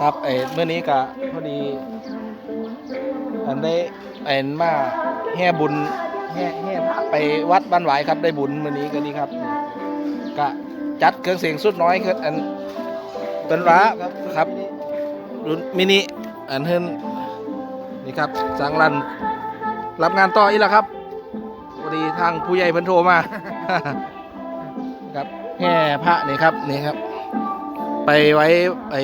ครับไอ้เมื่อนี้ก็พอดีอันได้ไอ้มาแห่บุญแห่แห่พระไปวัดบ้านหวายครับได้บุญเมื่อนี้ก็ดีครับก็จัดเครื่องเสียงสุดน้อยคืออันเป็นร้าครับครับรุ่นมินิอันเฮินนี่ครับสังรันรับงานต่ออีกแล้วครับพอดีทางผู้ใหญ่เพิ่นโทรมา ครับแห่พระนี่ครับนี่ครับ ไปไว้ไป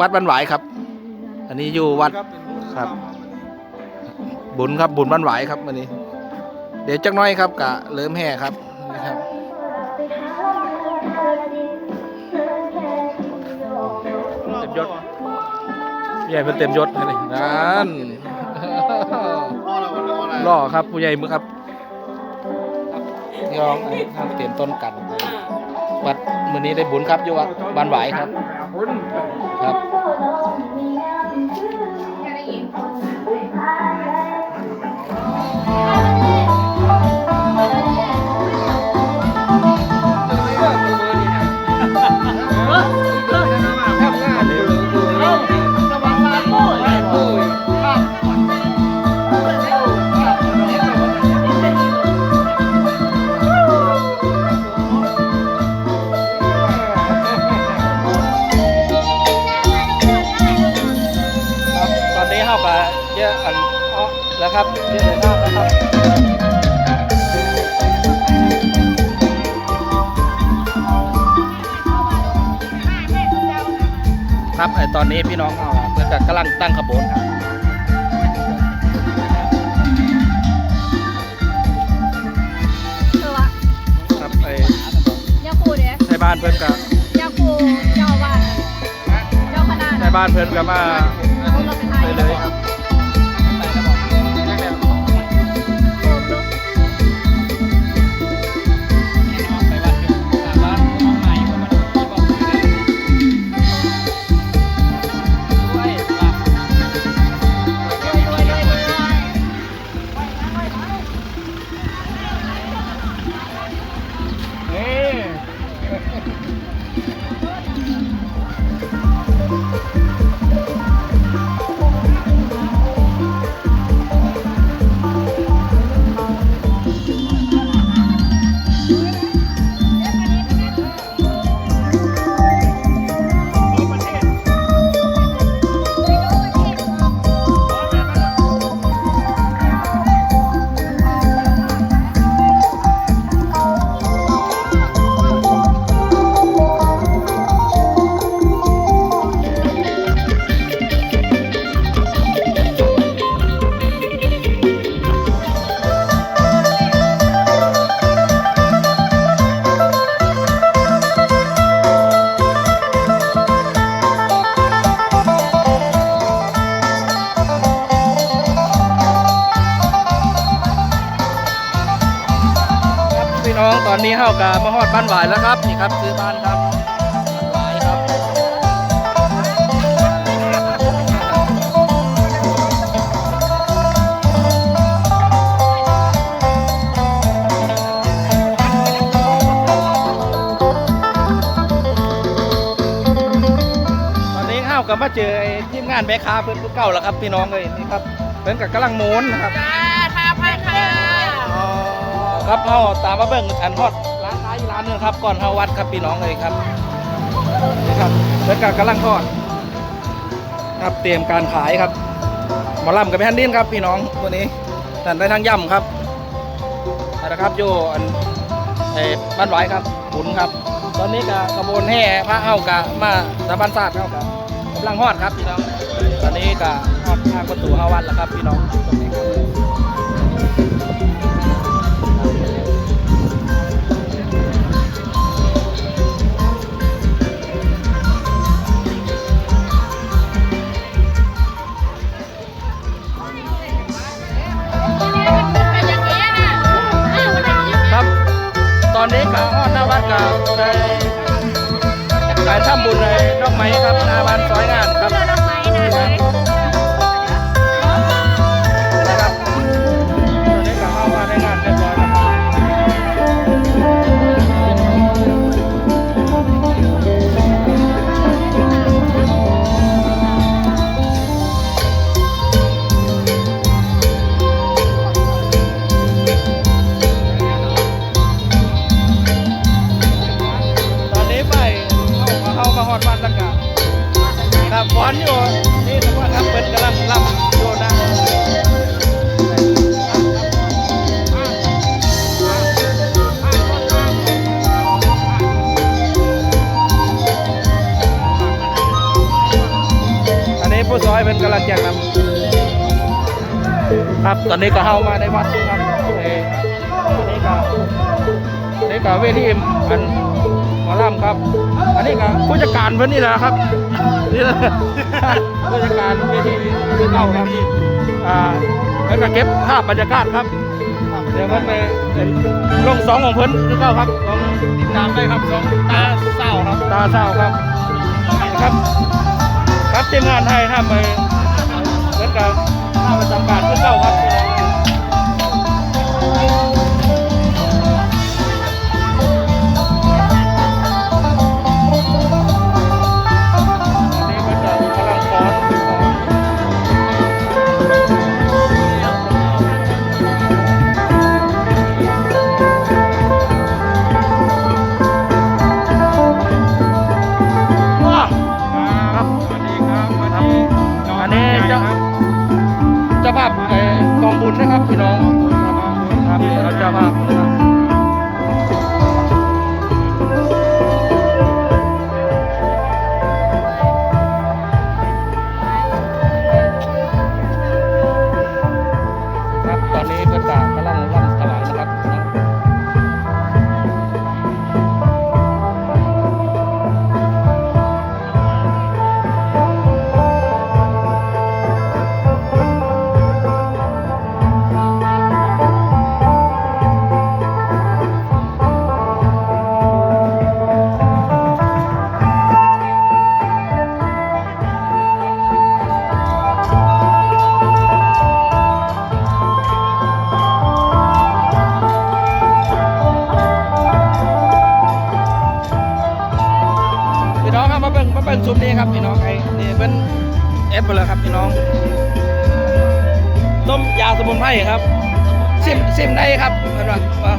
วัดบ้านหวายครับ อันนี้อยู่วัดครับ บุญครับบุญบ้านหวายครับวันนี้ เดี๋ยวจักหน้อยครับกะเริ่มแห่ครับนี่ครับเต็มยศผู้ใหญ่เป็นเต็มยศเลยนั่นล่อครับผู้ใหญ่มือครับยองครับเตรียมต้นกันวัด มือนี้ได้บุญครับอยู่วัดบ้านหวายครับาะแล้วครับเยอะเลยมากนะครับครับไอตอนนี้พี่น้องเขาเพื่อนก็กำลังตั้งขบวนครับครับไอยาคูเด้ในบ้านเพื่อนก็ยาคูเจ้าบ้านเจ้าคณะในบ้านเพื่อนก็มาไปเลยครับครับ องตอนนี้เฮากามาฮอดบ้านหวายแล้วครับ นี่ครับซื้อบ้านครับหวายครับตอนนี้เฮาก็มาเจอทีมงานแม่ค้าเพิ่อนผู้เก่าแล้วครับพี่น้องเลยนี่ครับเพิ่อนก็กำลังโม้นนะครับ ครับเฮาตามมาเบิ่งอันฮอดร้านค้าอีกร้านหนึงครับก่อนเฮาวัดครับพี่น้องเลยครับนี่ครับเพิ่นก็กำลังทอดครับเตรียมการขายครับหมอลำกับแผ่นดินครับพี่น้องตัวนี้นั่นได้ทั้งย่ำครับนะครับอยู่อันไอ้บ้านไหวครับบุญครับ ตอนนี้ก็ขบวนแห่พระเฮากะมาสะพานศาสตร์เฮากะกำลังฮอดครับพี่น้อง ตอนนี้ก็ฮอดทางประตูเฮาวัดแล้วครับพี่น้องตรงนี้ครับ อนนี้ก็ฮอดหน้าวัดก็ได้ไปทำบุญในดอกไม้ครับหน้าบ้านซอยงานครับ อยเพิ่นกำลังแจกนำครับตอนนี้ก็เข้ามาในวัดครับเอ่ออันนี้ก็อันนี้ก็เวทีอันหมอลำครับ อันนี้ก็ผู้จัดการเพิ่นนี่แหละครับนี่แหละผู้จัดการเวทีที่เก่าครับอ่าแล้วก็เก็บภาพบรรยากาศครับเดี๋ยวมันไปเป็นลงสองของเพิ่นคือเก่าครับของติดตามได้ครับสองตาเศร้าครับตาเศร้าครับครับครับ ทีมงานไทยทำไปเหมือนกับข้าประจำการคือเก้าครับ บุญนะครับพี่น้องครับเราเจ้าภา สมุนไพรครับซิมซิมได้ครับเห็นปะว่า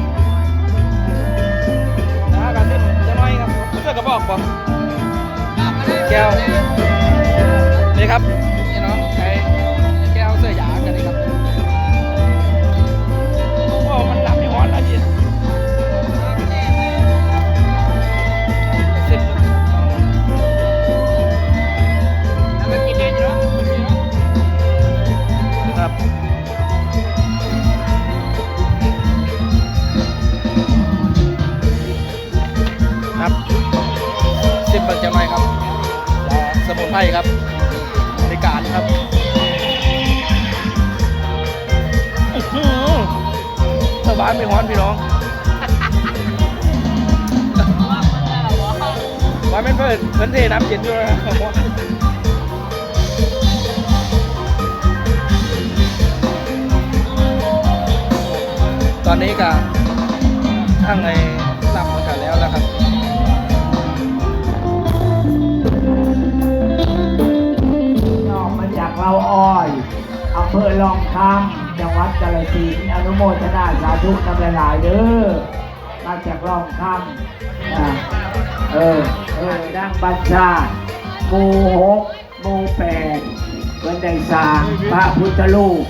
นะครับซิมจะน้อยครับเพื่อกระบอกบอกแก้วนี่ครับายไม่ฮ้อนพี่น้องว่าเป็นเพื่อนเพื่อนเทน้ำเย็นอยู่นะครับตอนนี้ก็ข้างในลำกันแล้วนะครับออกมาจากเราอ้อยอำเภอลองคำ จังหวัดกาฬสินอนุโมทนาสาธุนำหลายๆเด้อมาจากลองคำอ่าเออ เออดังบัญชาหมูหกหมูแปดเพื่นได้สร้างพระพุทธรูป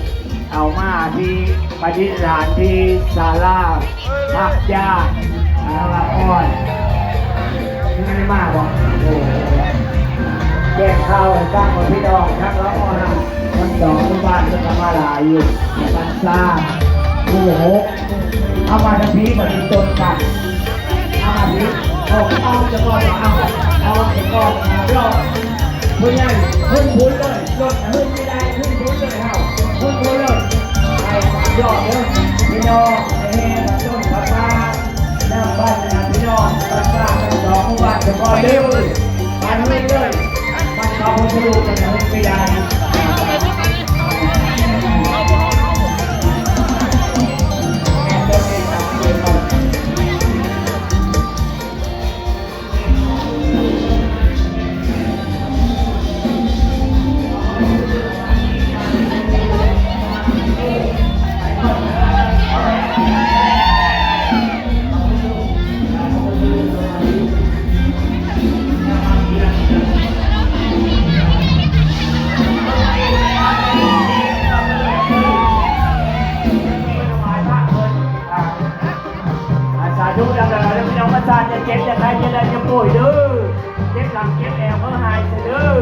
เอามาที่ปฏิสถานที่ศาลาพักญาติอาละอ้อนี่ไม่มากหรอกแจ้งข่าวให้ฟังพี่น้องทั้งละอ่อนทั้ง สองทุกบ้านก็มาหลายอยู่กันซ่าผู้หกเอามาทั้งพีมาเป็นต้นกันเอามาพีเอาเอาจะก่อนเอาเอาจะก่อนรอผู้ใหญ่ขึ้นพุ้นเลยรถขึ้นไม่ได้ขึ้นพุ้นเลยเอาขึ้นพุ้นเลยไปยอดเด้อพี่น้องเฮ้มาต้นปลาปลาหน้าบ้านนะพี่น้องปลาปลาทั้งสองทุกบ้านจะก่อนเร็วไปเรื่อยๆมันเขาไม่รู้กันนะไม่ได้ ได้จะป่วยเด้อเจ็บหลังเจ็บแอวเพื่อหายเด้อ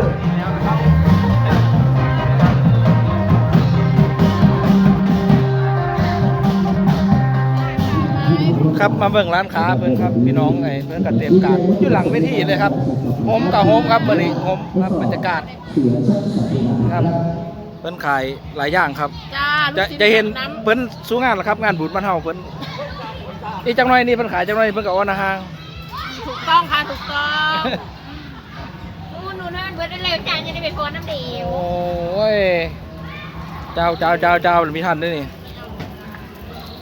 ครับมาเบิ่งร้านค้าเพิ่นครับพี่น้องไอ้เพิ่นก็เตรียมการอยู่หลังเวทีเลยครับโฮมกับโฮมครับมื้อนี้โฮมครับบรรยากาศครับเพิ่นขายหลายอย่างครับจ้าจะลูกชิ้จะเห็นน้ำเพิ่นสู้งานแล้วครับ งานบุญบ้านเฮาเพิ่นอีจังน้อยนี่เพิ่นขายจังน้อยเพิ่นก็เอาอาหารถูก ต้องค่ะถูกต้องอู้หนูนั่นเบิดได้เร็วจังจะได้ไปฟ้อนน้ำเดียวโอ้ย เจ้าเจ้าเจ้าเจ้ามีทันด้วยนี่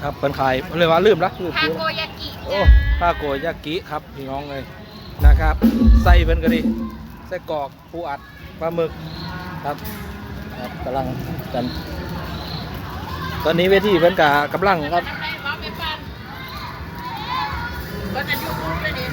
ครับเพิ่นขายเพิ่นเลยว่าลืมละลืมทาลืมโกยากิโอ้จ้าทาโกยากิครับพี่น้องเลยนะครับ ใส่เพิ่นก็ดีไส้กรอกปูอัดปลาหมึกครับครับกำลังกัน ตอนนี้เวทีเพิ่นกะกำลังครับน้ำไรบ้าไปปันก็จะยุบยุบเลยดิ